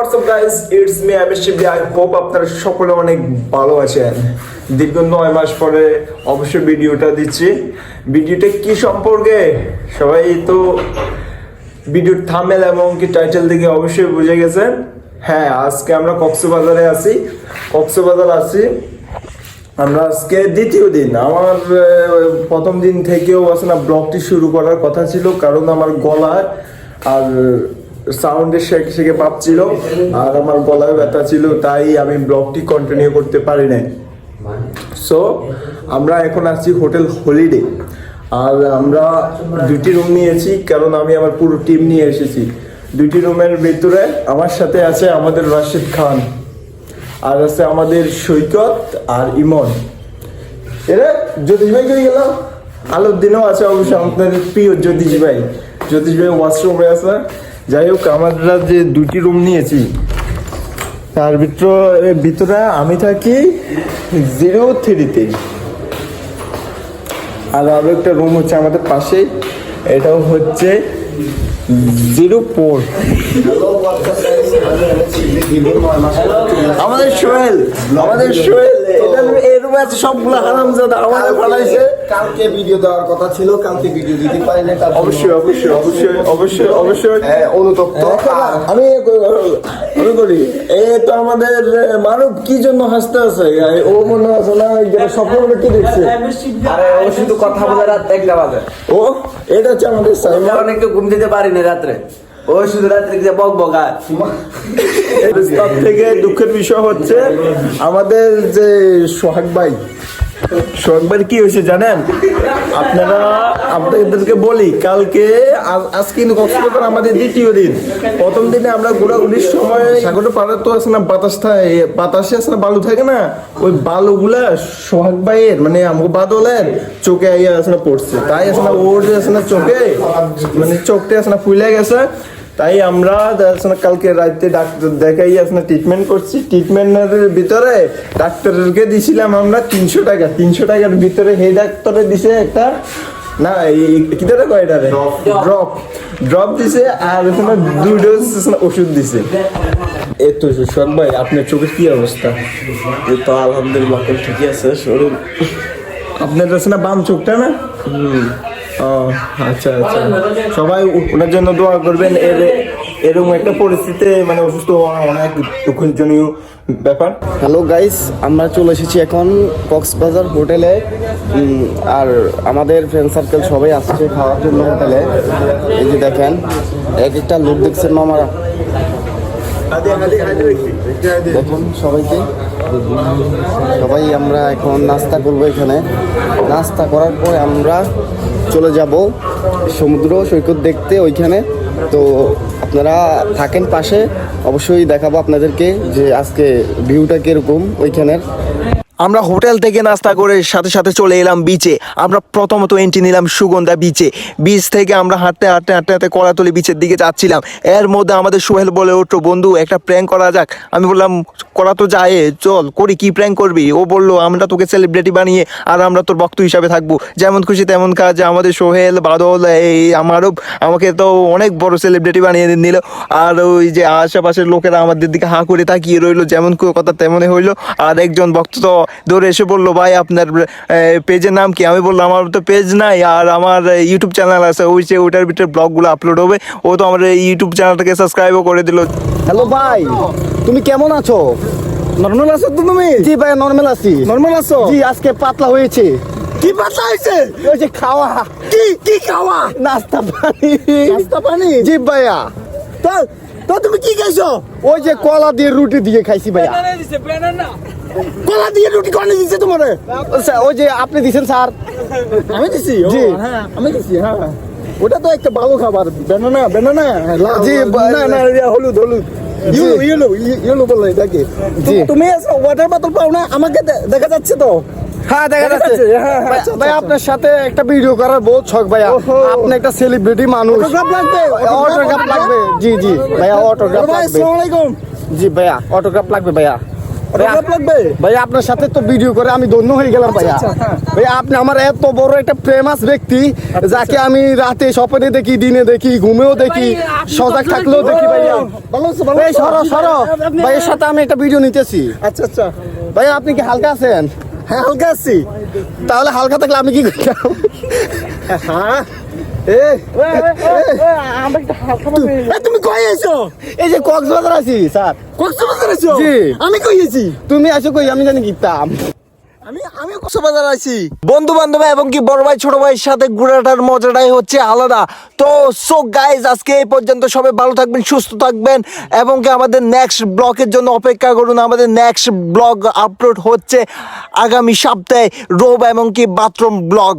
WhatsApp guys it's me আমি শিবলি I hope আপনারা সকলে অনেক ভালো আছেন। দীর্ঘ নয় মাস পরে অবশ্যই ভিডিওটা দিচ্ছি। ভিডিওটা কি সম্পর্কে? সবাই তো ভিডিওর থামেল এবং কি টাইটেল থেকে অবশ্যই বুঝে গেছেন। হ্যাঁ আজকে আমরা কক্সবাজারে আছি। কক্সবাজার আছি। আমরা আজকে দ্বিতীয় দিন। আমার প্রথম দিন থেকেও আসলে ব্লগটি শুরু করার কথা ছিল, কারণ আমার গলায় আর সাউন্ডের শেখে শেখে পাচ্ছিল আর আমার গলায় ব্যথা ছিল, তাই আমি ব্লগটি কন্টিনিউ করতে পারি নাই। সো আমরা এখন আছি হোটেল হলিডে। আর আমরা দুটি রুম নিয়েছি, কারণ আমি আমার পুরো টিম নিয়ে এসেছি। দুটি রুমের ভিতরে আমার সাথে আছে আমাদের রাশিদ খান, আর আছে আমাদের সৈকত আর ইমন। এরা জ্যোতিষ ভাই কই গেল? আলোর দিনও আছে অবশ্য, আপনাদের প্রিয় জ্যোতিষ ভাই জ্যোতিষ ভাই ওয়াশরুমে আছে। যাই হোক, আমরা যে দুটি রুম নিয়েছি, তার ভিতরে ভিতরে আমি থাকি জিরো থ্রিতে আর আরও একটা রুম হচ্ছে আমাদের পাশেই এটাও হচ্ছে জিরো ফোর আমাদের সোহেল আমাদের সোহেল। আছে সবগুলো হারামজাদা পালাইছে কালকে ভিডিও দেওয়ার কথা ছিল কালকে ভিডিও দিতে পারি না অবশ্যই অবশ্যই অবশ্যই অবশ্যই অবশ্যই। হ্যাঁ, অনুতপ্ত। আমি আমি করি এ তো আমাদের মানব কি জন্য হাসতে আছে? ও মনে আছে না স্বপ্ন কি দেখছে? আরে ও শুধু কথা বলে রাত একটা বাজে। ও এটা হচ্ছে আমাদের সাইমা অনেক ঘুম দিতে পারিনি রাত্রে। ও শুধু রাত্রে বক বক তার থেকে দুঃখের বিষয় হচ্ছে আমাদের যে সোহাগ ভাই ভাই কি হয়েছে জানেন? আপনারা আপনাদেরকে বলি, কালকে আজ- আজ কিন্তু কক্সবাজার আমাদের দ্বিতীয় দিন। প্রথম দিনে আমরা ঘোরাঘুরির সময় সাগর পাড়ে তো আছে না, বাতাস থাকে বাতাসে আছে না, বালু থাকে না? ওই বালুগুলা সোহাগ ভাইয়ের মানে আমাকে বাদলের চোখে আইয়া আছে না পড়ছে। তাই আছে না, ওর আছে না চোখে মানে চোখটা আছে না ফুলে গেছে। তাই আমরা কালকে রাতে ডাক্তার দেখাই আপনার ট্রিটমেন্ট করছি। ট্রিটমেন্টের ভিতরে ডাক্তারকে দিছিলাম আমরা তিনশো টাকা। তিনশো টাকার ভিতরে সেই ডাক্তারে দিছে একটা না এই কিটা কয় এটা ড্রপ ড্রপ দিছে আর এখানে দুই ডোজ ওষুধ দিছে। এই তো শোন ভাই আপনার চোখের কি অবস্থা? এই তো আলহামদুলিল্লাহ ঠিকই আছে শরীর আপনার আছে না বাম চোখটা না? ও আচ্ছা আচ্ছা। সবাই ওনার জন্য দোয়া করবেন। এর, এরকম একটা পরিস্থিতিতে মানে অসুস্থ হওয়া অনেক দুঃখজনীয় ব্যাপার। হ্যালো গাইস, আমরা চলে এসেছি এখন কক্সবাজার হোটেলে। আর আমাদের ফ্রেন্ড সার্কেল সবাই আসছে খাওয়ার জন্য হোটেলে। এই যে দেখেন, এক একটা লোক দেখছেন মামারা। দেখুন সবাইকে। সবাই আমরা এখন নাস্তা করব এখানে। নাস্তা করার পরে আমরা চলে যাব সমুদ্র সৈকত দেখতে ওইখানে। তো আপনারা থাকেন পাশে, অবশ্যই দেখাবো আপনাদেরকে যে আজকে ভিউটা কীরকম ওইখানের। আমরা হোটেল থেকে নাস্তা করে সাথে সাথে চলে এলাম বিচে আমরা প্রথমত এন্ট্রি নিলাম সুগন্ধা বিচে বিচ থেকে আমরা হাঁটতে হাঁটতে হাঁটতে হাঁটতে কলাতলি বিচের দিকে যাচ্ছিলাম। এর মধ্যে আমাদের সোহেল বলে উঠল বন্ধু, একটা প্র্যাঙ্ক করা যাক। আমি বললাম করা তো যায়। চল, করি, কি প্র্যাঙ্ক করবি? ও বলল, আমরা তোকে সেলিব্রিটি বানিয়ে আর আমরা তোর বক্ত হিসাবে থাকব। যেমন খুশি তেমন কাজ, আমাদের সোহেল, বাদল, এই আমারও আমাকে তো অনেক বড় সেলিব্রিটি বানিয়ে নিল। আর ওই যে আশেপাশের লোকেরা আমাদের দিকে হাঁ করে তাকিয়ে রইল, যেমন কথা তেমনই হইল। আর একজন ভক্ত তো দৌড়ে এসে বলল, ভাই, আপনার পেজের নাম কি? আমি বললাম, আমার তো পেজ নাই, আর আমার ইউটিউব চ্যানেল আছে। ওই যে ওইটার ভিতরে ব্লগগুলো আপলোড হবে। ও তো আমার ইউটিউব চ্যানেলটাকে সাবস্ক্রাইবও করে দিল। হ্যালো, ভাই। তুমি কেমন আছো? নর্মাল আছো তো তুমি? জি ভাই নর্মাল আছি। নর্মাল আছো? জি আজকে পাতলা হয়েছে। কি পাতা হয়েছে? ওই যে খাওয়া। কি কি খাওয়া? নাস্তা পানি। নাস্তা পানি? জি ভাইয়া। তো তো তুমি কি খাইছো? ওই যে কলা দিয়ে রুটি দিয়ে খাইছি ভাইয়া। কলা দিয়ে রুটি কোনে দিছে তোমারে? ওই যে আপনি দিছেন স্যার। আমি দিছি? জি। হ্যাঁ আমি দিছি হ্যাঁ। ওটা তো একটা ভালো খাবার। বেনানা বেনানা জি, না না হলুদ হলুদ। এটাকে। তুমি ওয়াটার বোতল পাও না আমাকে দেখা যাচ্ছে তো। হ্যাঁ দেখা যাচ্ছে। হ্যাঁ, হ্যাঁ, ভাই- আচ্ছা, আচ্ছা। আপনার সাথে একটা ভিডিও করার বহুত শখ ভাইয়া আপনি একটা সেলিব্রিটি মানুষ। অটোগ্রাফ লাগবে অটোগ্রাফ লাগবে। জি জি ভাইয়া অটোগ্রাফ লাগবে। জি ভাইয়া অটোগ্রাফ লাগবে ভাইয়া। ভাই আপনার সাথে তো ভিডিও করে আমি ধন্য হয়ে গেলাম ভাইয়া। আচ্ছা, হ্যাঁ। ভাই আপনি আমার এত বড় একটা ফেমাস ব্যক্তি যাকে আমি রাতে স্বপ্নে দেখি দিনে দেখি ঘুমেও দেখি সজাগ থাকলেও দেখি ভাইয়া। ভাই সরো সরো। ভাইয়ের সাথে আমি একটা ভিডিও নিতেছি। আচ্ছা আচ্ছা। ভাই আপনি কি হালকা আছেন? হ্যাঁ হালকা আছি। তাহলে হালকা থাকলে আমি কি করতাম? হ্যাঁ এ, তুমি কই আছো এই যে কক্সবাজার আছি স্যার। কক্সবাজার আছো জি। আমি কই আছি? তুমি আসো কই? আমি জানি কিতাম আমি আমি কক্সবাজার আছি বন্ধু বান্ধব এবং কি বড় ভাই ছোট ভাইয়ের সাথে ঘোরাটার মজাটাই হচ্ছে আলাদা। তো সো গাইজ আজকে এই পর্যন্ত সবাই ভালো থাকবেন সুস্থ থাকবেন এবং কি আমাদের নেক্সট ব্লগের জন্য অপেক্ষা করুন। আমাদের নেক্সট ব্লগ আপলোড হচ্ছে আগামী সপ্তাহে রোব এবং কি বাথরুম ব্লগ